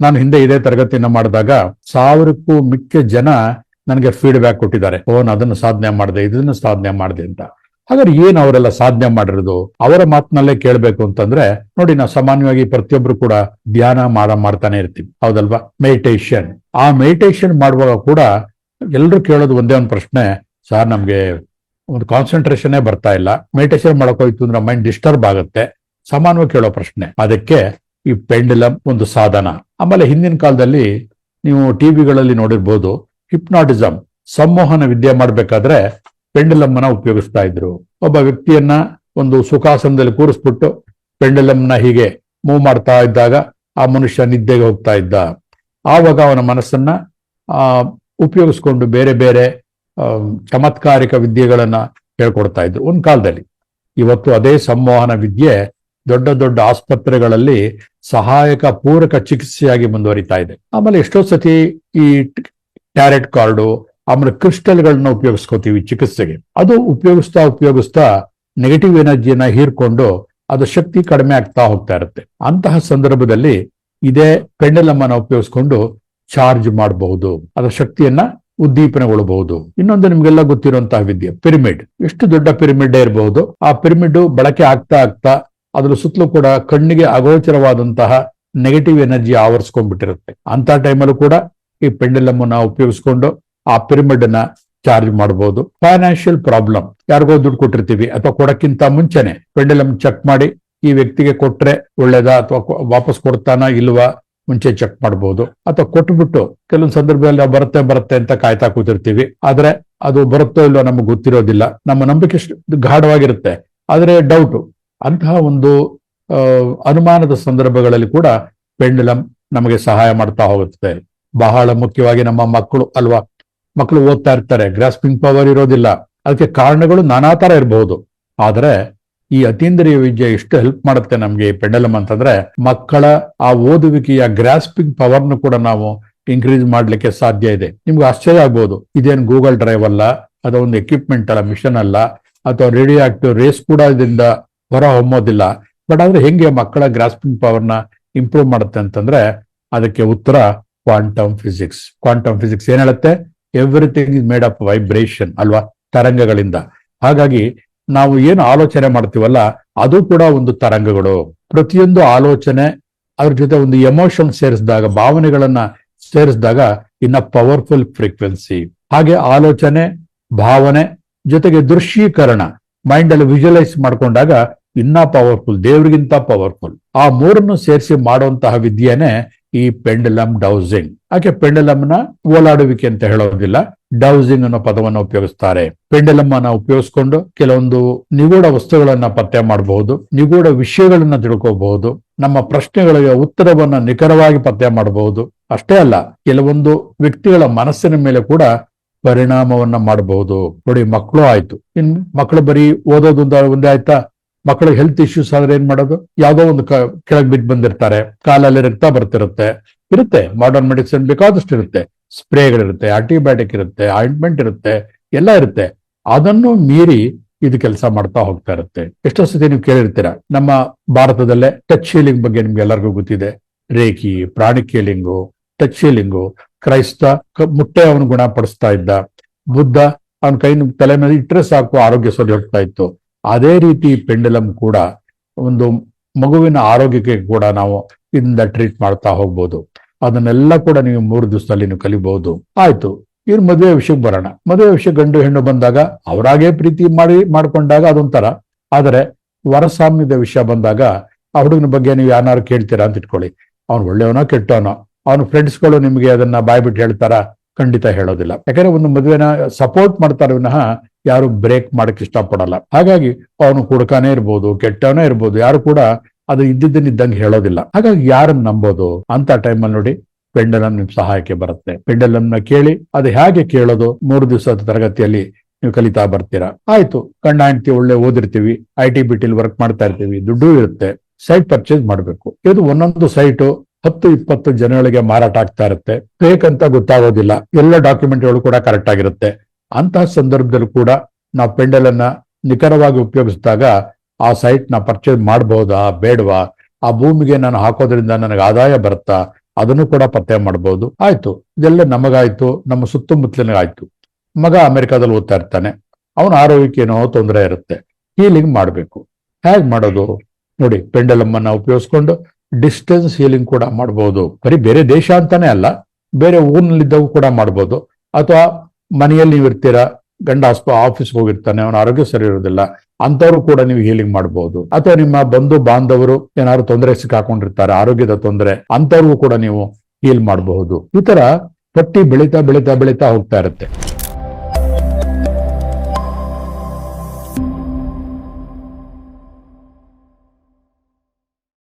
ನಾನು ಹಿಂದೆ ಇದೇ ತರಗತಿಯನ್ನ ಮಾಡಿದಾಗ ಸಾವಿರಕ್ಕೂ ಮಿಕ್ಕ ಜನ ನನಗೆ ಫೀಡ್ಬ್ಯಾಕ್ ಕೊಟ್ಟಿದ್ದಾರೆ. ಓ, ನಾನು ಅದನ್ನು ಸಾಧನೆ ಮಾಡಿದೆ, ಇದನ್ನು ಸಾಧನೆ ಮಾಡಿದೆ ಅಂತ. ಹಾಗಾದ್ರೆ ಏನ್ ಅವರೆಲ್ಲ ಸಾಧನೆ ಮಾಡಿರೋದು? ಅವರ ಮಾತಿನಲ್ಲೇ ಕೇಳಬೇಕು ಅಂತಂದ್ರೆ, ನೋಡಿ, ನಾವು ಸಾಮಾನ್ಯವಾಗಿ ಪ್ರತಿಯೊಬ್ರು ಕೂಡ ಧ್ಯಾನ ಮಾಡ, ಮಾಡ್ತಾನೆ ಇರ್ತೀವಿ. ಹೌದಲ್ವಾ? ಮೆಡಿಟೇಷನ್ ಆ ಮೆಡಿಟೇಷನ್ ಮಾಡುವಾಗ ಕೂಡ ಎಲ್ಲರೂ ಕೇಳೋದು ಒಂದೇ ಒಂದು ಪ್ರಶ್ನೆ, ಸರ್, ನಮ್ಗೆ ಒಂದು ಕಾನ್ಸಂಟ್ರೇಷನ್ ಬರ್ತಾ ಇಲ್ಲ. ಮೆಡಿಟೇಷನ್ ಮಾಡಕ್ ಹೋಯ್ತು ಅಂದ್ರೆ ಮೈಂಡ್ ಡಿಸ್ಟರ್ಬ್ ಆಗುತ್ತೆ. ಸಾಮಾನ್ಯವಾಗಿ ಕೇಳೋ ಪ್ರಶ್ನೆ. ಅದಕ್ಕೆ ಈ ಪೆಂಡಲಮ್ ಒಂದು ಸಾಧನ. ಆಮೇಲೆ ಹಿಂದಿನ ಕಾಲದಲ್ಲಿ ನೀವು ಟಿವಿಗಳಲ್ಲಿ ನೋಡಿರ್ಬೋದು ಹಿಪ್ನಾಟಿಸಮ್ ಸಂವಹನ ವಿದ್ಯೆ ಮಾಡಬೇಕಾದ್ರೆ ಪೆಂಡಲಮ್ನ ಉಪಯೋಗಿಸ್ತಾ ಇದ್ರು. ಒಬ್ಬ ವ್ಯಕ್ತಿಯನ್ನ ಒಂದು ಸುಖಾಸನದಲ್ಲಿ ಕೂರಿಸ್ಬಿಟ್ಟು ಪೆಂಡಲಮ್ನ ಹೀಗೆ ಮೂವ್ ಮಾಡ್ತಾ ಇದ್ದಾಗ ಆ ಮನುಷ್ಯ ನಿದ್ದೆಗೆ ಹೋಗ್ತಾ ಇದ್ದ. ಆವಾಗ ಅವನ ಮನಸ್ಸನ್ನ, ಆ, ಉಪಯೋಗಿಸ್ಕೊಂಡು ಬೇರೆ ಬೇರೆ ಚಮತ್ಕಾರಿಕ ವಿದ್ಯೆಗಳನ್ನ ಹೇಳ್ಕೊಡ್ತಾ ಇದ್ರು. ಒಂದ್ ಕಾಲದಲ್ಲಿ. ಇವತ್ತು ಅದೇ ಸಂಮೋಹನ ವಿದ್ಯೆ ದೊಡ್ಡ ದೊಡ್ಡ ಆಸ್ಪತ್ರೆಗಳಲ್ಲಿ ಸಹಾಯಕ ಪೂರಕ ಚಿಕಿತ್ಸೆಯಾಗಿ ಮುಂದುವರಿತಾ ಇದೆ. ಆಮೇಲೆ ಎಷ್ಟೋ ಸತಿ ಈ ಟ್ಯಾರೆಟ್ ಕಾರ್ಡು, ಆಮೇಲೆ ಕ್ರಿಸ್ಟಲ್ಗಳನ್ನ ಉಪಯೋಗಿಸ್ಕೋತೀವಿ ಚಿಕಿತ್ಸೆಗೆ. ಅದು ಉಪಯೋಗಿಸ್ತಾ ಉಪಯೋಗಿಸ್ತಾ ನೆಗೆಟಿವ್ ಎನರ್ಜಿಯನ್ನ ಹೀರ್ಕೊಂಡು ಅದು ಶಕ್ತಿ ಕಡಿಮೆ ಆಗ್ತಾ ಹೋಗ್ತಾ ಇರುತ್ತೆ. ಅಂತಹ ಸಂದರ್ಭದಲ್ಲಿ ಇದೇ ಪೆಂಡಲಮ್ಮನ ಉಪಯೋಗಿಸ್ಕೊಂಡು ಚಾರ್ಜ್ ಮಾಡಬಹುದು. ಅದರ ಶಕ್ತಿಯನ್ನ ಉದ್ದೀಪನಗೊಳ್ಳಬಹುದು ಇನ್ನೊಂದು ನಿಮ್ಗೆಲ್ಲ ಗೊತ್ತಿರುವಂತಹ ವಿದ್ಯೆ, ಪಿರಮಿಡ್. ಎಷ್ಟು ದೊಡ್ಡ ಪಿರಮಿಡ್ ಇರಬಹುದು. ಆ ಪಿರಮಿಡ್ ಬಳಕೆ ಆಗ್ತಾ ಆಗ್ತಾ ಅದ್ರ ಸುತ್ತಲೂ ಕೂಡ ಕಣ್ಣಿಗೆ ಅಗೋಚರವಾದಂತಹ ನೆಗೆಟಿವ್ ಎನರ್ಜಿ ಆವರಿಸ್ಕೊಂಡ್ಬಿಟ್ಟಿರುತ್ತೆ. ಅಂತ ಟೈಮಲ್ಲೂ ಕೂಡ ಈ ಪೆಂಡಲಮ್ ಅನ್ನ ಉಪಯೋಗಿಸ್ಕೊಂಡು ಆ ಪಿರಮಿಡ್ ಅನ್ನ ಚಾರ್ಜ್ ಮಾಡಬಹುದು ಫೈನಾನ್ಷಿಯಲ್ ಪ್ರಾಬ್ಲಮ್ ಯಾರಿಗೋ ದುಡ್ಡು ಕೊಟ್ಟಿರ್ತೀವಿ ಅಥವಾ ಕೊಡಕ್ಕಿಂತ ಮುಂಚೆನೆ ಪೆಂಡಲಮ್ ಚೆಕ್ ಮಾಡಿ ಈ ವ್ಯಕ್ತಿಗೆ ಕೊಟ್ರೆ ಒಳ್ಳೇದಾ ಅಥವಾ ವಾಪಸ್ ಕೊಡ್ತಾನ ಇಲ್ವಾ ಮುಂಚೆ ಚೆಕ್ ಮಾಡಬಹುದು ಅಥವಾ ಕೊಟ್ಬಿಟ್ಟು ಕೆಲವೊಂದು ಸಂದರ್ಭದಲ್ಲಿ ನಾವು ಬರುತ್ತೆ ಬರುತ್ತೆ ಅಂತ ಕಾಯ್ತಾ ಕೂತಿರ್ತೀವಿ. ಆದ್ರೆ ಅದು ಬರುತ್ತೋ ಇಲ್ವೋ ನಮಗೆ ಗೊತ್ತಿರೋದಿಲ್ಲ. ನಮ್ಮ ನಂಬಿಕೆ ಗಾಢವಾಗಿರುತ್ತೆ. ಆದ್ರೆ ಡೌಟ್ ಅಂತಹ ಒಂದು ಅನುಮಾನದ ಸಂದರ್ಭಗಳಲ್ಲಿ ಕೂಡ ಪೆಂಡಲಂ ನಮಗೆ ಸಹಾಯ ಮಾಡ್ತಾ ಹೋಗುತ್ತದೆ. ಬಹಳ ಮುಖ್ಯವಾಗಿ ನಮ್ಮ ಮಕ್ಕಳು ಅಲ್ವಾ? ಮಕ್ಕಳು ಓದ್ತಾ ಇರ್ತಾರೆ ಗ್ರಾಸ್ಪಿಂಗ್ ಪವರ್ ಇರೋದಿಲ್ಲ. ಅದಕ್ಕೆ ಕಾರಣಗಳು ನಾನಾ ತರ ಇರಬಹುದು. ಆದ್ರೆ ಈ ಅತೀಂದ್ರಿಯ ವಿದ್ಯೆ ಎಷ್ಟು ಹೆಲ್ಪ್ ಮಾಡುತ್ತೆ ನಮ್ಗೆ ಈ ಪೆಂಡಲಂ ಅಂತಂದ್ರೆ, ಮಕ್ಕಳ ಆ ಓದುವಿಕೆಯ ಗ್ರಾಸ್ಪಿಂಗ್ ಪವರ್ನು ಕೂಡ ನಾವು ಇನ್ಕ್ರೀಸ್ ಮಾಡ್ಲಿಕ್ಕೆ ಸಾಧ್ಯ ಇದೆ. ನಿಮ್ಗೆ ಆಶ್ಚರ್ಯ ಆಗ್ಬೋದು. ಇದೇನು ಗೂಗಲ್ ಡ್ರೈವ್ ಅಲ್ಲ ಒಂದು ಎಕ್ವಿಪ್ಮೆಂಟ್ ಅಲ್ಲ ಮಿಷನ್ ಅಲ್ಲ, ಅಥವಾ ರೇಡಿಯೋ ಆಕ್ಟಿವ್ ರೇಸ್ ಕೂಡ ಇದರಿಂದ ಹೊರ ಹೊಮ್ಮೋದಿಲ್ಲ ಬಟ್ ಆದ್ರೆ ಹೆಂಗೆ ಮಕ್ಕಳ ಗ್ರಾಸ್ಪಿಂಗ್ ಪವರ್ನ ಇಂಪ್ರೂವ್ ಮಾಡುತ್ತೆ ಅಂತಂದ್ರೆ ಅದಕ್ಕೆ ಉತ್ತರ ಕ್ವಾಂಟಮ್ ಫಿಸಿಕ್ಸ್ ಕ್ವಾಂಟಮ್ ಫಿಸಿಕ್ಸ್ ಏನ್ ಹೇಳುತ್ತೆ? Everything is made up vibration ಅಲ್ವಾ? ತರಂಗಗಳಿಂದ. ಹಾಗಾಗಿ ನಾವು ಏನು ಆಲೋಚನೆ ಮಾಡ್ತೀವಲ್ಲ, ಅದು ಕೂಡ ಒಂದು ತರಂಗಗಳು. ಪ್ರತಿಯೊಂದು ಆಲೋಚನೆ ಅದ್ರ ಜೊತೆ ಒಂದು ಎಮೋಷನ್ ಸೇರಿಸಿದಾಗ, ಭಾವನೆಗಳನ್ನ ಸೇರಿಸಿದಾಗ ಇನ್ನ ಪವರ್ಫುಲ್ ಫ್ರೀಕ್ವೆನ್ಸಿ ಹಾಗೆ ಆಲೋಚನೆ, ಭಾವನೆ ಜೊತೆಗೆ ದೃಶ್ಯೀಕರಣ. ಮೈಂಡ್ ಅಲ್ಲಿ ವಿಜುವಲೈಸ್ ಮಾಡ್ಕೊಂಡಾಗ ಇನ್ನ ಪವರ್ಫುಲ್ ದೇವ್ರಿಗಿಂತ ಪವರ್ಫುಲ್ ಆ ಮೂರನ್ನು ಸೇರಿಸಿ ಮಾಡುವಂತಹ ವಿದ್ಯೆನೆ ಈ ಪೆಂಡಲಮ್ ಡೌಸಿಂಗ್ ಆಕೆ ಪೆಂಡಲಮ್ನ ಓಲಾಡುವಿಕೆ ಅಂತ ಹೇಳೋದಿಲ್ಲ ಡೌಸಿಂಗ್ ಅನ್ನೋ ಪದವನ್ನು ಉಪಯೋಗಿಸ್ತಾರೆ. ಪೆಂಡಲಮ್ ಅನ್ನ ಉಪಯೋಗಿಸ್ಕೊಂಡು ಕೆಲವೊಂದು ನಿಗೂಢ ವಸ್ತುಗಳನ್ನ ಪತ್ತೆ ಮಾಡಬಹುದು, ನಿಗೂಢ ವಿಷಯಗಳನ್ನ ತಿಳ್ಕೋಬಹುದು, ನಮ್ಮ ಪ್ರಶ್ನೆಗಳಿಗೆ ಉತ್ತರವನ್ನ ನಿಖರವಾಗಿ ಪತ್ತೆ ಮಾಡಬಹುದು. ಅಷ್ಟೇ ಅಲ್ಲ, ಕೆಲವೊಂದು ವ್ಯಕ್ತಿಗಳ ಮನಸ್ಸಿನ ಮೇಲೆ ಕೂಡ ಪರಿಣಾಮವನ್ನ ಮಾಡಬಹುದು. ನೋಡಿ ಮಕ್ಕಳು ಆಯ್ತು. ಇನ್ ಮಕ್ಕಳು ಬರೀ ಓದೋದು ಒಂದ- ಆಯ್ತಾ? ಮಕ್ಕಳಿಗೆ ಹೆಲ್ತ್ ಇಶ್ಯೂಸ್ ಆದ್ರೆ ಏನ್ ಮಾಡೋದು? ಯಾವ್ದೋ ಒಂದು ಕೆಳಗೆ ಬಿದ್ದು ಬಂದಿರ್ತಾರೆ. ಕಾಲಲ್ಲಿ ರಕ್ತ ಬರ್ತಿರುತ್ತೆ. ಇರುತ್ತೆ. ಮಾಡರ್ನ್ ಮೆಡಿಸಿನ್ ಬೇಕಾದಷ್ಟು ಇರುತ್ತೆ. ಸ್ಪ್ರೇಗಳಿರುತ್ತೆ ಆಂಟಿಬಯೋಟಿಕ್ ಇರುತ್ತೆ ಆಯಿಂಟ್ಮೆಂಟ್ ಇರುತ್ತೆ, ಎಲ್ಲ ಇರುತ್ತೆ. ಅದನ್ನು ಮೀರಿ ಇದು ಕೆಲಸ ಮಾಡ್ತಾ ಹೋಗ್ತಾ ಇರುತ್ತೆ. ಎಷ್ಟೋ ಸತಿ ನೀವು ಕೇಳಿರ್ತೀರ, ನಮ್ಮ ಭಾರತದಲ್ಲೇ ಟಚ್ ಹೀಲಿಂಗ್ ಬಗ್ಗೆ ನಿಮ್ಗೆ ಎಲ್ಲರಿಗೂ ಗೊತ್ತಿದೆ. Reiki pranic healing touch healing ಕ್ರೈಸ್ತ ಮುಟ್ಟೆ ಅವನು ಗುಣಪಡಿಸ್ತಾ ಇದ್ದ. ಬುದ್ಧ ಅವನ ಕೈ ತಲೆ ಮೇಲೆ ಇಟ್ಟರೆ ಸಾಕು, ಆರೋಗ್ಯ ಸರಿ ಹೋಗ್ತಾ ಇತ್ತು. ಅದೇ ರೀತಿ ಪೆಂಡಲಂ ಕೂಡ ಒಂದು ಮಗುವಿನ ಆರೋಗ್ಯಕ್ಕೆ ಕೂಡ ನಾವು ಇದರಿಂದ ಟ್ರೀಟ್ ಮಾಡ್ತಾ ಹೋಗ್ಬೋದು. ಅದನ್ನೆಲ್ಲ ಕೂಡ ನೀವು ಮೂರು ದಿವಸದಲ್ಲಿ ನೀವು ಕಲಿಬಹುದು ಆಯ್ತು. ಇವ್ರ ಮದುವೆ ವಿಷಯಕ್ಕೆ ಬರೋಣ. ಮದುವೆ ವಿಷಯ ಗಂಡು ಹೆಣ್ಣು ಬಂದಾಗ ಅವರಾಗೇ ಪ್ರೀತಿ ಮಾಡಿ, ಮಾಡ್ಕೊಂಡಾಗ ಅದೊಂಥರ. ಆದರೆ ವರಸಾಮ್ಯದ ವಿಷಯ ಬಂದಾಗ ಆ ಹುಡುಗನ ಬಗ್ಗೆ ನೀವು ಯಾರು ಕೇಳ್ತೀರಾ ಅಂತ ಇಟ್ಕೊಳ್ಳಿ ಅವ್ನು ಒಳ್ಳೆಯವನೋ ಕೆಟ್ಟವನೋ. ಅವನ ಫ್ರೆಂಡ್ಸ್ಗಳು ನಿಮಗೆ ಅದನ್ನ ಬಾಯ್ಬಿಟ್ಟು ಹೇಳ್ತಾರ? ಖಂಡಿತ ಹೇಳೋದಿಲ್ಲ. ಯಾಕಂದ್ರೆ ಒಂದು ಮದುವೆನ ಸಪೋರ್ಟ್ ಮಾಡ್ತಾರೆ ವಿನಃ ಯಾರು ಬ್ರೇಕ್ ಮಾಡಕ್ ಇಷ್ಟಪಡಲ್ಲ. ಹಾಗಾಗಿ ಅವನು ಕುಡ್ಕಾನೇ ಇರ್ಬೋದು, ಕೆಟ್ಟವನೇ ಇರ್ಬೋದು, ಯಾರು ಕೂಡ ಅದು ಇದ್ದಿದ್ದನ್ನ ಇದ್ದಂಗೆ ಹೇಳೋದಿಲ್ಲ. ಹಾಗಾಗಿ ಯಾರನ್ನ ನಂಬೋದು? ಅಂತ ಟೈಮಲ್ಲಿ ನೋಡಿ ಪೆಂಡಲಂ ನಿಮ್ ಸಹಾಯಕ್ಕೆ ಬರುತ್ತೆ. ಪೆಂಡಲಂನ ಕೇಳಿ ಅದು ಹೇಗೆ ಕೇಳೋದು? ಮೂರು ದಿವಸದ ತರಗತಿಯಲ್ಲಿ ನೀವು ಕಲಿತಾ ಬರ್ತೀರಾ? ಆಯ್ತು, ಕಣ್ಣ, ಹೆಂಡತಿ, ಒಳ್ಳೆ ಓದಿರ್ತೀವಿ I T B till work ಮಾಡ್ತಾ ಇರ್ತೀವಿ, ದುಡ್ಡು ಇರುತ್ತೆ ಸೈಟ್ ಪರ್ಚೇಸ್ ಮಾಡಬೇಕು. ಇದು ಒಂದೊಂದು ಸೈಟು ಹತ್ತು, ಇಪ್ಪತ್ತು ಜನಗಳಿಗೆ ಮಾರಾಟ ಆಗ್ತಾ ಇರುತ್ತೆ. ಫೇಕ್ ಅಂತ ಗೊತ್ತಾಗೋದಿಲ್ಲ. ಎಲ್ಲ ಡಾಕ್ಯುಮೆಂಟ್ಗಳು ಕೂಡ ಕರೆಕ್ಟ್ ಆಗಿರುತ್ತೆ. ಅಂತಹ ಸಂದರ್ಭದಲ್ಲೂ ಕೂಡ ನಾವು ಪೆಂಡಲ್ ಅನ್ನ ನಿಖರವಾಗಿ ಉಪಯೋಗಿಸಿದಾಗ ಆ ಸೈಟ್ನ ಪರ್ಚೇಸ್ ಮಾಡಬಹುದಾ ಬೇಡವಾ? ಆ ಭೂಮಿಗೆ ನಾನು ಹಾಕೋದ್ರಿಂದ ನನಗೆ ಆದಾಯ ಬರುತ್ತಾ? ಅದನ್ನು ಕೂಡ ಪತ್ತೆ ಮಾಡಬಹುದು ಆಯ್ತು. ಇದೆಲ್ಲ ನಮಗಾಯ್ತು. ನಮ್ಮ ಸುತ್ತಮುತ್ತಲಿನಾಯ್ತು ಮಗ ಅಮೆರಿಕಾದಲ್ಲಿ ಓದ್ತಾ ಇರ್ತಾನೆ. ಅವನ ಆರೋಗ್ಯಕ್ಕೆ ಏನೋ ತೊಂದರೆ ಇರುತ್ತೆ. ಹೀಲಿಂಗ್ ಮಾಡಬೇಕು. ಹೇಗೆ ಮಾಡೋದು? ನೋಡಿ, ಪೆಂಡಲಮ್ಮನ್ನ ಉಪಯೋಗಿಸ್ಕೊಂಡು ಡಿಸ್ಟೆನ್ಸ್ ಹೀಲಿಂಗ್ ಕೂಡ ಮಾಡಬಹುದು ಬರೀ ಬೇರೆ ದೇಶ ಅಂತಾನೆ ಅಲ್ಲ, ಬೇರೆ ಊರಿನಲ್ಲಿದ್ದವು ಕೂಡ ಮಾಡ್ಬೋದು. ಅಥವಾ ಮನೆಯಲ್ಲಿ ನೀವು ಇರ್ತೀರಾ, ಗಂಡ ಆಸ್ಪ ಆಫೀಸ್ಗೆ ಹೋಗಿರ್ತಾನೆ, ಅವನ ಆರೋಗ್ಯ ಸರಿ ಇರೋದಿಲ್ಲ ಅಂತವ್ರು ಕೂಡ ನೀವು ಹೀಲಿಂಗ್ ಮಾಡಬಹುದು ಅಥವಾ ನಿಮ್ಮ ಬಂಧು ಬಾಂಧವರು ಏನಾದ್ರು ತೊಂದರೆ ಸಿಕ್ಕಾಕೊಂಡಿರ್ತಾರೆ, ಆರೋಗ್ಯದ ತೊಂದರೆ ಅಂತವ್ರಿಗೂ ಕೂಡ ನೀವು ಹೀಲ್ ಮಾಡಬಹುದು. ಈ ತರ ಪಟ್ಟಿ ಬೆಳೀತಾ ಬೆಳೀತಾ ಬೆಳೀತಾ ಹೋಗ್ತಾ ಇರುತ್ತೆ.